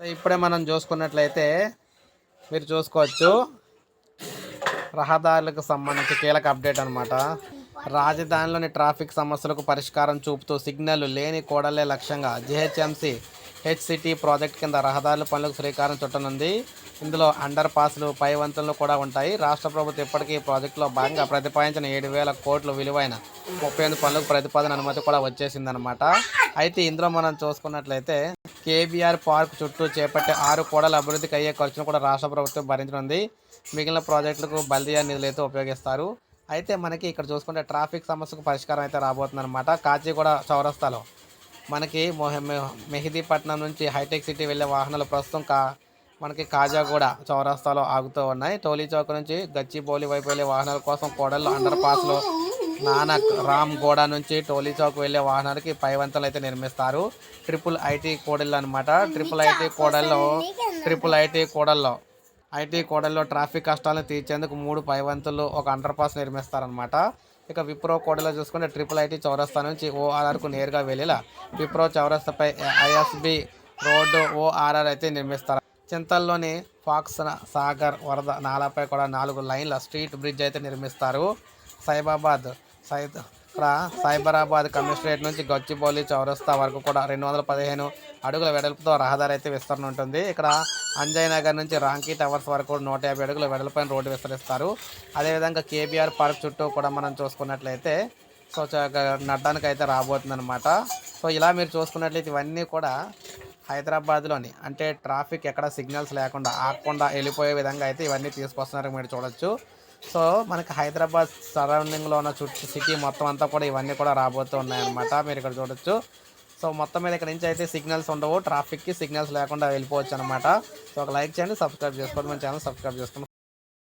ఇప్పుడే మనం చూసుకున్నట్లయితే మీరు చూసుకోవచ్చు. రహదారులకు సంబంధించి కీలక అప్డేట్ అనమాట రాజధానిలోని ట్రాఫిక్ సమస్యలకు పరిష్కారం చూపుతూ సిగ్నల్ లేని కోడలే లక్ష్యంగా జిహెచ్ఎంసి హెచ్సిటీ ప్రాజెక్ట్ కింద రహదారుల పనులకు శ్రీకారం చుట్టనుంది. ఇందులో అండర్ పాస్లు పై వంతులు కూడా ఉంటాయి. రాష్ట్ర ప్రభుత్వం ఇప్పటికీ ఈ ప్రాజెక్టులో భాగంగా ప్రతిపాదించిన ఏడు వేల కోట్లు విలువైన ముప్పై ఎనిమిది పనులకు ప్రతిపాదన అనుమతి కూడా వచ్చేసిందనమాట అయితే ఇందులో మనం చూసుకున్నట్లయితే కేబీఆర్ పార్క్ చుట్టూ చేపట్టే ఆరు కోడల అభివృద్ధికి అయ్యే ఖర్చును కూడా రాష్ట్ర ప్రభుత్వం భరించనుంది. మిగిలిన ప్రాజెక్టులకు బల్దియా నిధులు అయితే ఉపయోగిస్తారు. అయితే మనకి ఇక్కడ చూసుకుంటే ట్రాఫిక్ సమస్యకు పరిష్కారం అయితే రాబోతుందన్నమాట. కాచిగూడ చౌరస్తాలో మనకి మొహ- మెహదీపట్నం నుంచి హైటెక్ సిటీ వెళ్ళే వాహనాలు ప్రస్తుతం కా మనకి కాజాగూడ చౌరస్తాలో ఆగుతూ ఉన్నాయి. టోలీ చౌక్ నుంచి గచ్చిబౌలి వైపు వెళ్ళే వాహనాల కోసం కోడళ్ళు అండర్ పాస్లో నానక్ రామ్ గోడ నుంచి టోలీ చౌక్ వెళ్ళే వాహనానికి పైవంతలు అయితే నిర్మిస్తారు. ట్రిపుల్ ఐటీ కోడళ్ళు అనమాట ట్రిపుల్ ఐటీ కోడల్లో ట్రిపుల్ ఐటీ కోడల్లో ఐటీ కోడల్లో ట్రాఫిక్ కష్టాలను తీర్చేందుకు మూడు పైవంతులు ఒక అండర్ పాస్ నిర్మిస్తారనమాట ఇక విప్రో కోడలో చూసుకుంటే ట్రిపుల్ ఐటీ చౌరస్తా నుంచి ఓఆర్ఆర్కు నేరుగా వెళ్ళేలా విప్రో చౌరస్తాపై ఐఎస్బి రోడ్డు ఓఆర్ఆర్ అయితే నిర్మిస్తారు. చింతల్లోని ఫాక్స్ సాగర్ వరద నాలాపై కూడా నాలుగు లైన్ల స్ట్రీట్ బ్రిడ్జ్ అయితే నిర్మిస్తారు. సైబాబాద్ సై ఇక్కడ సైబరాబాద్ కమిషనరేట్ నుంచి గచ్చిబౌలి చౌరస్తా వరకు కూడా రెండు వందల పదిహేను అడుగుల వెడల్పుతో రహదారి అయితే విస్తరణ ఉంటుంది. ఇక్కడ అంజయ్ నగర్ నుంచి రాంకీ టవర్స్ వరకు నూట యాభై అడుగుల వెడల్పైన రోడ్డు విస్తరిస్తారు. అదేవిధంగా కేబీఆర్ పార్క్ చుట్టూ కూడా మనం చూసుకున్నట్లయితే సో చ- నడ్డానికి అయితే రాబోతుందన్నమాట. సో ఇలా మీరు చూసుకున్నట్లయితే ఇవన్నీ కూడా హైదరాబాద్లోని అంటే ట్రాఫిక్ ఎక్కడ సిగ్నల్స్ లేకుండా ఆగకుండా వెళ్ళిపోయే విధంగా అయితే ఇవన్నీ తీసుకొస్తున్నారు మీరు చూడొచ్చు. సో మనకి హైదరాబాద్ సరౌండింగ్లో ఉన్న చుట్టూ సిటీ మొత్తం అంతా కూడా ఇవన్నీ కూడా రాబోతూ ఉన్నాయన్నమాట. మీరు ఇక్కడ చూడొచ్చు. సో మొత్తం మీద ఇక్కడ నుంచి అయితే సిగ్నల్స్ ఉండవు. ట్రాఫిక్కి సిగ్నల్స్ లేకుండా వెళ్ళిపోవచ్చు అనమాట సో ఒక లైక్ చేయండి సబ్స్క్రైబ్ చేసుకోండి. మన ఛానల్ సబ్స్క్రైబ్ చేసుకోండి.